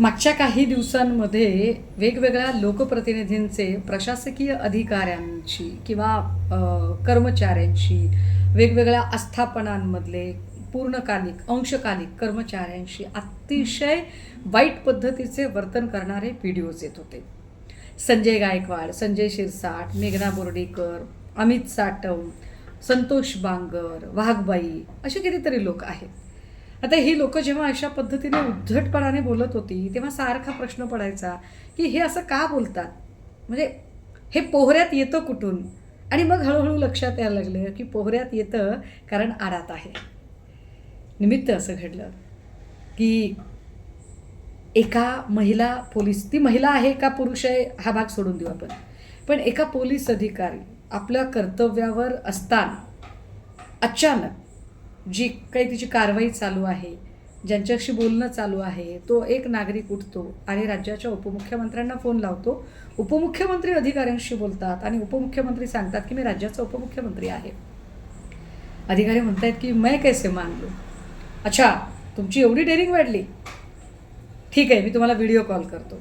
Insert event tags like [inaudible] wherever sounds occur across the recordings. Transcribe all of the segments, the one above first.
मागच्या काही दिवसांमध्ये वेगवेगळ्या लोकप्रतिनिधींचे प्रशासकीय अधिकाऱ्यांशी किंवा कर्मचाऱ्यांशी वेगवेगळ्या आस्थापनांमधले पूर्णकालिक अंशकालिक कर्मचाऱ्यांशी अतिशय वाईट पद्धतीचे वर्तन करणारे व्हिडिओज येत होते. संजय गायकवाड संजय शिरसाट मेघना बोर्डीकर अमित साटम संतोष बांगर वाघबाई असे कितीतरी लोक आहेत. आता ही लोक जेव्हा अशा पद्धतीने उद्धटपणाने बोलत होती तेव्हा सारखा प्रश्न पडायचा की हे असं का बोलतात? म्हणजे हे पोहऱ्यात येतं कुठून? आणि मग हळूहळू लक्षात यायला लागलं की पोहऱ्यात येतं कारण आडात आहे. निमित्त असं घडलं की एका महिला पोलीस ती महिला आहे का पुरुष आहे हा भाग सोडून देऊ आपण. पण एका पोलीस अधिकारी आपल्या कर्तव्यावर असताना अचानक जी काही तिची कारवाई चालू आहे ज्यांच्याशी बोलणं चालू आहे तो एक नागरिक उठतो आणि राज्याच्या उपमुख्यमंत्र्यांना फोन लावतो. उपमुख्यमंत्री अधिकाऱ्यांशी बोलतात आणि उपमुख्यमंत्री सांगतात की मी राज्याचा उपमुख्यमंत्री आहे. अधिकारी म्हणत आहेत की मैं कैसे मान अच्छा तुमची एवढी डेअरिंग वाढली. ठीक आहे मी तुम्हाला व्हिडिओ कॉल करतो.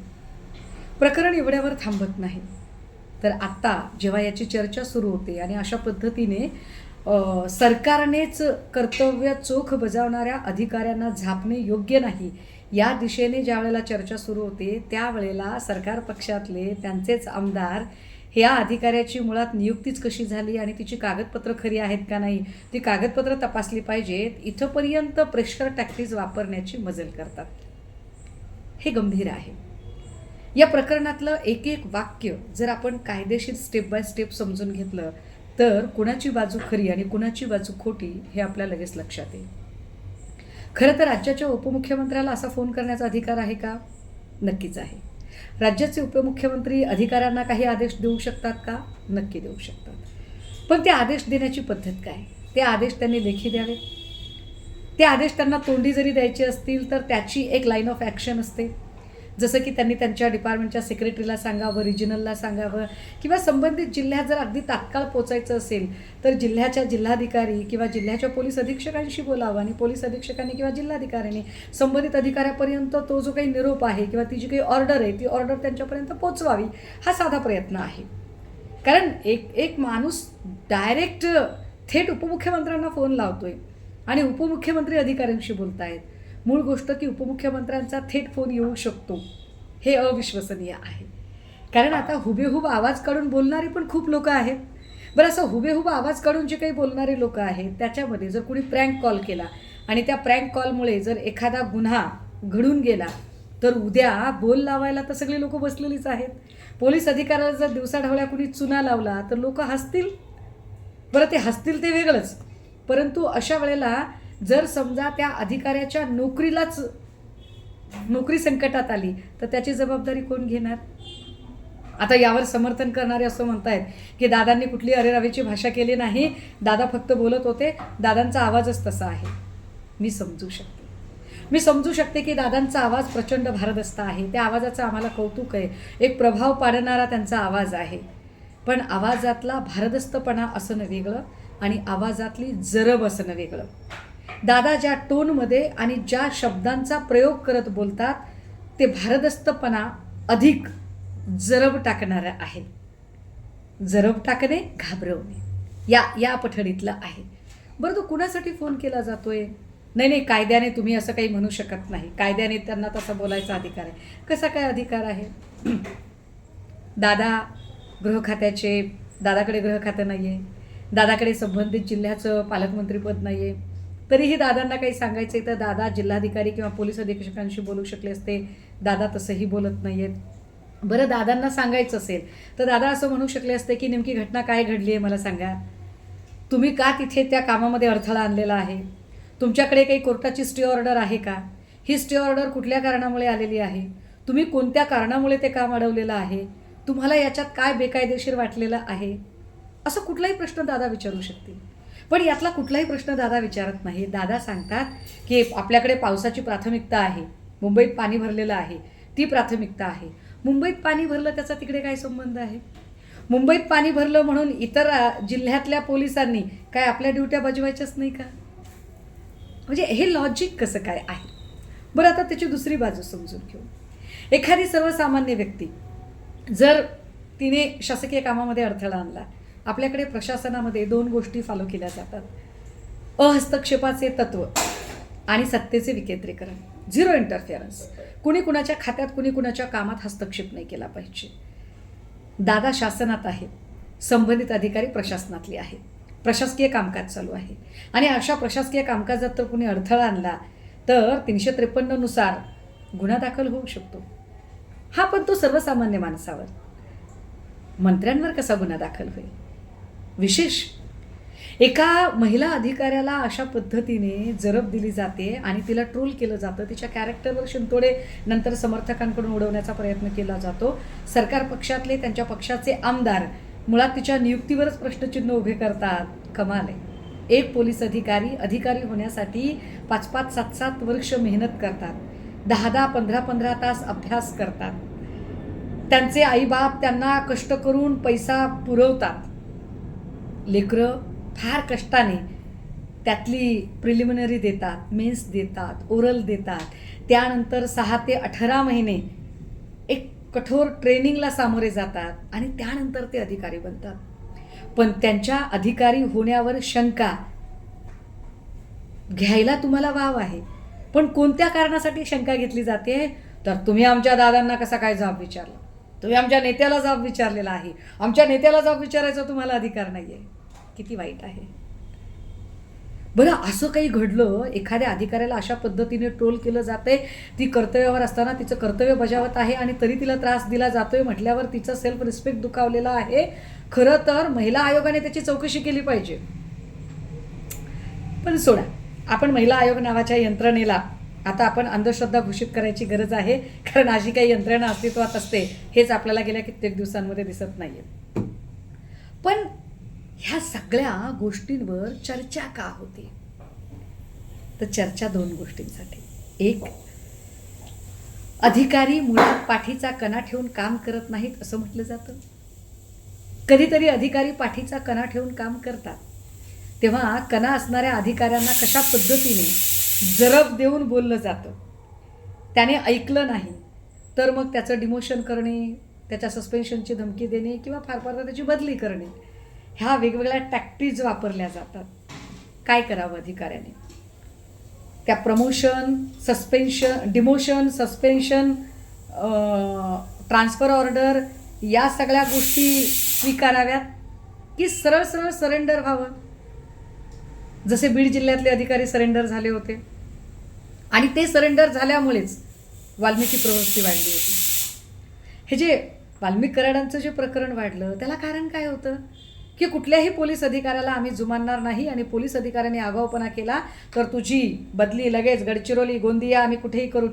प्रकरण एवढ्यावर थांबत नाही. तर आत्ता जेव्हा याची चर्चा सुरू होते आणि अशा पद्धतीने सरकारनेच कर्तव्य चोख बजावणाऱ्या अधिकाऱ्यांना झापणे योग्य नाही. या दिशेने ज्या वेळेला चर्चा सुरू होते त्यावेळेला सरकार पक्षातले त्यांचेच आमदार ह्या अधिकाऱ्याची मुळात नियुक्तीच कशी झाली आणि तिची कागदपत्र खरी आहेत का नाही ती कागदपत्र तपासली पाहिजेत इथंपर्यंत प्रेशर टॅक्टिस वापरण्याची मजल करतात. हे गंभीर आहे. या प्रकरणातलं एक एक वाक्य जर आपण कायदेशीर स्टेप बाय स्टेप समजून घेतलं तर कुणाची बाजू खरी आणि कुणाची बाजू खोटी हे आपल्या लगेच लक्षात येईल. खरं तर राज्याच्या उपमुख्यमंत्र्याला असा फोन करण्याचा अधिकार आहे का? नक्कीच आहे. राज्याचे उपमुख्यमंत्री अधिकाऱ्यांना काही आदेश देऊ शकतात का? नक्की देऊ शकतात. पण ते आदेश देण्याची पद्धत काय? ते आदेश त्यांनी लेखी द्यावे? ते आदेश त्यांना तोंडी जरी द्यायचे असतील तर त्याची एक लाईन ऑफ ॲक्शन असते. जसं की त्यांनी त्यांच्या डिपार्टमेंटच्या सेक्रेटरीला सांगावं रिजनलला सांगावं किंवा संबंधित जिल्ह्यात जर अगदी तात्काळ पोचायचं असेल तर जिल्ह्याच्या जिल्हाधिकारी किंवा जिल्ह्याच्या पोलीस अधीक्षकांशी बोलावं आणि पोलीस अधीक्षकांनी किंवा जिल्हाधिकाऱ्यांनी संबंधित अधिकाऱ्यापर्यंत तो जो काही निरोप आहे किंवा ती जी काही ऑर्डर आहे ती ऑर्डर त्यांच्यापर्यंत पोचवावी हा साधा प्रयत्न आहे. कारण एक एक माणूस डायरेक्ट थेट उपमुख्यमंत्र्यांना फोन लावतोय आणि उपमुख्यमंत्री अधिकाऱ्यांशी बोलतायत. मूळ गोष्ट की उपमुख्यमंत्र्यांचा थेट फोन येऊ शकतो. हे अविश्वसनीय आहे. कारण आता हुबेहूब आवाज काढून बोलणारी पण खूप लोक आहेत. बरं असं हुबेहूब आवाज काढून जे काही बोलणारे लोक आहेत त्याच्यामध्ये जर कुणी प्रँक कॉल केला आणि त्या प्रँक कॉलमुळे जर एखादा गुन्हा घडून गेला तर उद्या बोल लावायला तर सगळी लोक बसलेलीच आहेत. पोलीस अधिकाऱ्याला जर दिवसाढवळ्या कुणी चुना लावला तर लोक हसतील. बरं ते हसतील ते वेगळंच. परंतु अशा वेळेला जर समजा त्या अधिकाऱ्याच्या नोकरीलाच नोकरी संकटात आली तर त्याची जबाबदारी कोण घेणार? आता यावर समर्थन करणारे असं म्हणतायत की दादांनी कुठली अरेरावीची भाषा केली नाही दादा फक्त बोलत होते दादांचा आवाजच तसा आहे. मी समजू शकते. मी समजू शकते की दादांचा आवाज प्रचंड भारदस्त आहे. त्या आवाजाचं आम्हाला कौतुक आहे. एक प्रभाव पाडणारा त्यांचा आवाज आहे. पण आवाजातला भारदस्तपणा असणं वेगळं आणि आवाजातली जरब असणं वेगळं. दादा ज्या टोनमध्ये आणि ज्या शब्दांचा प्रयोग करत बोलतात ते भारदस्तपणा अधिक जरब टाकणारं आहे. जरब टाकणे घाबरवणे. या या पठडीतलं आहे. बरं तो कुणासाठी फोन केला जातो आहे नाही नाही कायद्याने तुम्ही असं काही म्हणू शकत नाही. कायद्याने त्यांना तसा बोलायचा अधिकार आहे. कसा काय अधिकार आहे? [clears throat] दादा गृह खात्याचे दादाकडे गृह खातं नाही आहे दादाकडे संबंधित जिल्ह्याचं पालकमंत्रीपद नाही आहे तरीही दादांना काही सांगायचं आहे तर दादा जिल्हाधिकारी किंवा पोलीस अधीक्षकांशी बोलू शकले असते. दादा तसंही बोलत नाही आहेत बरं दादांना सांगायचं असेल तर दादा असं म्हणू शकले असते की नेमकी घटना काय घडली आहे मला सांगा. तुम्ही का तिथे त्या कामामध्ये अडथळा आणलेला आहे? तुमच्याकडे काही कोर्टाची स्टे ऑर्डर आहे का? ही स्टे ऑर्डर कुठल्या कारणामुळे आलेली आहे? तुम्ही कोणत्या कारणामुळे ते काम अडवलेलं आहे? तुम्हाला याच्यात काय बेकायदेशीर वाटलेलं आहे? असं कुठलाही प्रश्न दादा विचारू शकतील. पण यातला कुठलाही प्रश्न दादा विचारत नाही. दादा सांगतात की आपल्याकडे पावसाची प्राथमिकता आहे. मुंबईत पाणी भरलेलं आहे. ती प्राथमिकता आहे. मुंबईत पाणी भरलं त्याचा तिकडे काय संबंध आहे? मुंबईत पाणी भरलं म्हणून इतर जिल्ह्यातल्या पोलिसांनी काय आपल्या ड्युट्या बजवायच्याच नाही का? म्हणजे हे लॉजिक कसं काय आहे? बरं आता त्याची दुसरी बाजू समजून घेऊ. एखादी सर्वसामान्य व्यक्ती जर तिने शासकीय कामामध्ये अडथळा आणला आपल्याकडे प्रशासनामध्ये दोन गोष्टी फॉलो केल्या जातात. अहस्तक्षेपाचे तत्व आणि सत्तेचे विकेंद्रीकरण. झिरो इंटरफिअरन्स कुणी कुणाच्या खात्यात कुणी कुणाच्या कामात हस्तक्षेप नाही केला पाहिजे. दादा शासनात आहेत. संबंधित अधिकारी प्रशासनातले आहेत. प्रशासकीय कामकाज चालू आहे. आणि अशा प्रशासकीय कामकाजात तर कुणी अडथळा आणला तर तीनशे त्रेपन्ननुसार गुन्हा दाखल होऊ शकतो. हा पण तो सर्वसामान्य माणसावर. मंत्र्यांवर कसा गुन्हा दाखल होईल? विशेष. एका महिला अधिकाऱ्याला अशा पद्धतीने जरब दिली जाते आणि तिला ट्रोल केलं जातं. तिच्या कॅरेक्टरवर शिंतोडे नंतर समर्थकांकडून उडवण्याचा प्रयत्न केला जातो. सरकार पक्षातले त्यांच्या पक्षाचे आमदार मुळात तिच्या नियुक्तीवरच प्रश्नचिन्ह उभे करतात. कमाल आहे. एक पोलीस अधिकारी अधिकारी होण्यासाठी पाच पाच सात सात वर्ष मेहनत करतात. दहा दहा पंधरा पंधरा तास अभ्यास करतात. त्यांचे आईबाप त्यांना कष्ट करून पैसा पुरवतात. लेकरं फार कष्टाने त्यातली प्रिलिमिनरी देतात मेन्स देतात ओरल देतात. त्यानंतर सहा ते अठरा महिने एक कठोर ट्रेनिंगला सामोरे जातात आणि त्यानंतर ते अधिकारी बनतात. पण त्यांच्या अधिकारी होण्यावर शंका घ्यायला तुम्हाला वाव आहे. पण कोणत्या कारणासाठी शंका घेतली जाते? तर तुम्ही आमच्या दादांना कसा काय जाब विचारला? तुम्ही आमच्या नेत्याला जाब विचारलेला आहे. आमच्या नेत्याला जाब विचारायचा तुम्हाला अधिकार नाही आहे किती वाईट आहे. बरं असं काही घडलं एखाद्या अधिकाऱ्याला अशा पद्धतीने ट्रोल केलं जाते ती कर्तव्यावर असताना तिचं कर्तव्य बजावत आहे आणि तरी तिला त्रास दिला जातोय म्हटल्यावर तिचा सेल्फ रिस्पेक्ट दुखावलेला आहे. खरं तर महिला आयोगाने त्याची चौकशी केली पाहिजे. पण सोडा आपण महिला आयोग नावाच्या यंत्रणेला आता आपण अंधश्रद्धा घोषित करायची गरज आहे कारण अशी काही यंत्रणा अस्तित्वात असते हेच आपल्याला गेल्या कित्येक दिवसांमध्ये दिसत नाही पण ह्या सगळ्या गोष्टींवर चर्चा का होते? तर चर्चा दोन गोष्टींसाठी. एक अधिकारी मुळात पाठीचा कणा ठेवून काम करत नाहीत असं म्हटलं जातं. कधीतरी अधिकारी पाठीचा कणा ठेवून काम करतात. तेव्हा कणा असणाऱ्या अधिकाऱ्यांना कशा पद्धतीने जरब देऊन बोललं जातं. त्याने ऐकलं नाही तर मग त्याचं डिमोशन करणे त्याच्या सस्पेन्शनची धमकी देणे किंवा फार फार त्याची बदली करणे ह्या वेगवेगळ्या टॅक्टीज वापरल्या जातात. काय करावं अधिकाऱ्याने? त्या promotion suspension demotion suspension transfer order या सगळ्या गोष्टी स्वीकाराव्यात की सरळ सरळ सरेंडर व्हावं? जसे बीड जिल्ह्यातले अधिकारी सरेंडर झाले होते. आणि ते सरेंडर झाल्यामुळेच वाल्मिकी प्रवृत्ती वाढली होती. हे जे वाल्मिक कराडांचं जे प्रकरण वाढलं त्याला कारण काय होतं? की कुठल्याही पोलीस अधिकाऱ्याला आम्ही जुमानणार नाही आणि पोलीस अधिकाऱ्याने आगाऊपणा केला तर तुझी बदली लगेच गडचिरोली गोंदिया आम्ही कुठेही करू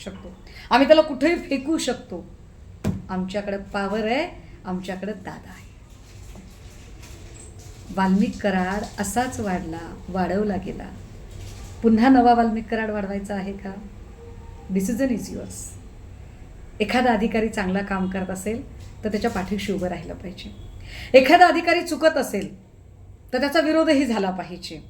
शकतो. आम्ही त्याला कुठेही फेकू शकतो. आमच्याकडे पावर आहे आमच्याकडे दादा आहे. वाल्मिक कराड असाच वाढला वाढवला गेला. पुन्हा नवा वाल्मिक कराड वाढवायचा आहे का? डिसिजन इज युअर्स एखादा अधिकारी चांगला काम करत असेल तर त्याच्या पाठीशी उभं राहिलं पाहिजे. एखादा अधिकारी चुकत असेल तर त्याचा विरोधही झाला पाहिजे.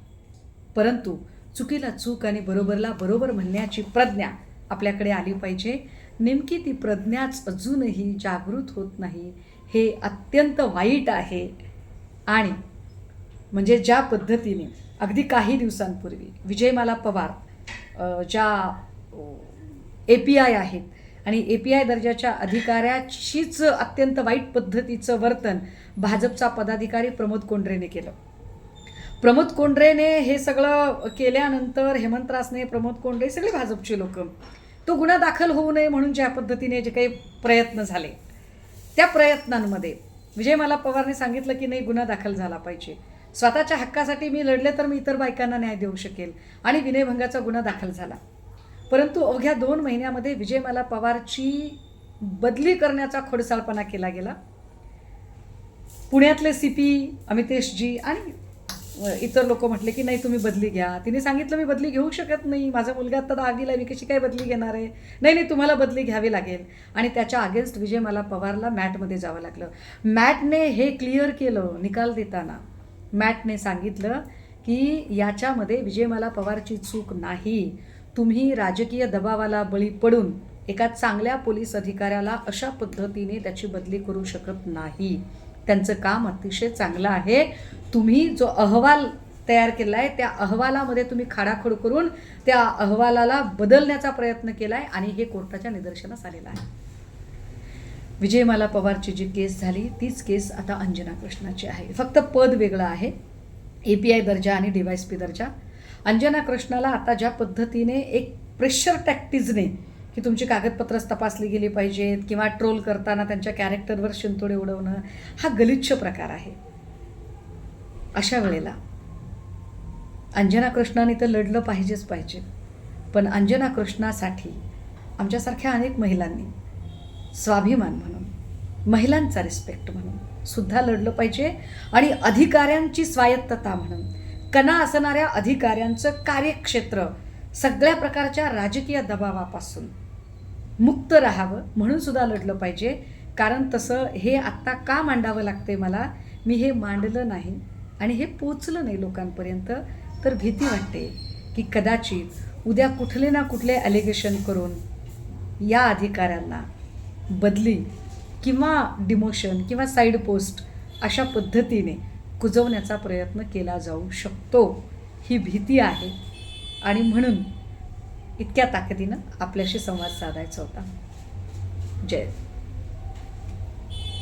परंतु चुकीला चूक आणि बरोबरला बरोबर म्हणण्याची प्रज्ञा आपल्याकडे आली पाहिजे. नेमकी ती प्रज्ञाच अजूनही जागृत होत नाही. हे अत्यंत वाईट आहे. आणि म्हणजे ज्या पद्धतीने अगदी काही दिवसांपूर्वी विजयमाला पवार ज्या ए पी आय आहेत आणि ए पी आय दर्जाच्या अधिकाऱ्याशीच अत्यंत वाईट पद्धतीचं वर्तन भाजपचा पदाधिकारी प्रमोद कोंड्रेने केलं. प्रमोद कोंड्रेने हे सगळं केल्यानंतर हेमंत रासने प्रमोद कोंड्रे सगळे भाजपचे लोक तो गुन्हा दाखल होऊ नये म्हणून ज्या पद्धतीने जे काही प्रयत्न झाले त्या प्रयत्नांमध्ये विजयमाला पवारने सांगितलं की नाही गुन्हा दाखल झाला पाहिजे. स्वतःच्या हक्कासाठी मी लढले तर मी इतर बायकांना न्याय देऊ शकेल आणि विनयभंगाचा गुन्हा दाखल झाला. परंतु अवघ्या दोन महिन्यामध्ये विजयमाला पवारची बदली करण्याचा खोडसाळपणा केला गेला. पुण्यातले सी पी अमितेशजी आणि इतर लोक म्हटले की नाही तुम्ही बदली घ्या. तिने सांगितलं मी बदली घेऊ शकत नाही. माझा मुलगा आता दहावीला मी कशी काय बदली घेणार आहे? नाही नाही तुम्हाला बदली घ्यावी लागेल. आणि त्याच्या अगेन्स्ट विजयमाला पवारला मॅटमध्ये जावं लागलं. मॅटने हे क्लिअर केलं निकाल देताना. मॅटने सांगितलं की याच्यामध्ये विजयमाला पवारची चूक नाही. तुम्ही राजकीय दबावाला बळी पडून एका चांगल्या पोलीस अधिकाऱ्याला अशा पद्धतीने त्याची बदली करू शकत नाही. त्यांचं काम अतिशय चांगलं आहे. तुम्ही जो अहवाल तयार केला आहे त्या अहवालामध्ये तुम्ही खाडाखोड करून त्या अहवालाला बदलण्याचा प्रयत्न केला आहे आणि हे कोर्टाच्या निदर्शनास आलेलं आहे. विजयमाला पवारची जी केस झाली तीच केस आता अंजना कृष्णाची आहे. फक्त पद वेगळं आहे. ए पी आय दर्जा आणि डी डिवायस पी दर्जा. अंजना कृष्णाला आता ज्या पद्धतीने एक प्रेशर टॅक्टिजने की तुमची कागदपत्रच तपासली गेली पाहिजेत किंवा ट्रोल करताना त्यांच्या कॅरेक्टरवर शिंतोडे उडवणं हा गलिच्छ प्रकार आहे. अशा वेळेला अंजना कृष्णाने तर लढलं पाहिजेच पाहिजे. पण अंजना कृष्णासाठी आमच्यासारख्या अनेक महिलांनी स्वाभिमान म्हणून महिलांचा रिस्पेक्ट म्हणून सुद्धा लढलं पाहिजे आणि अधिकाऱ्यांची स्वायत्तता म्हणून. कणा असणाऱ्या अधिकाऱ्यांचं कार्यक्षेत्र सगळ्या प्रकारच्या राजकीय दबावापासून मुक्त राहावं म्हणून सुद्धा लढलं पाहिजे. कारण तसं हे आत्ता का मांडावं लागते मला मी हे मांडलं नाही आणि हे पोचलं नाही लोकांपर्यंत. तर भीती वाटते की कदाचित उद्या कुठले ना कुठले ॲलिगेशन करून या अधिकाऱ्यांना बदली किंवा डिमोशन किंवा साईड पोस्ट अशा पद्धतीने कुजवण्याचा प्रयत्न केला जाऊ शकतो. ही भीती आहे आणि म्हणून इतक्या ताकदीनं आपल्याशी संवाद साधायचा होता. जय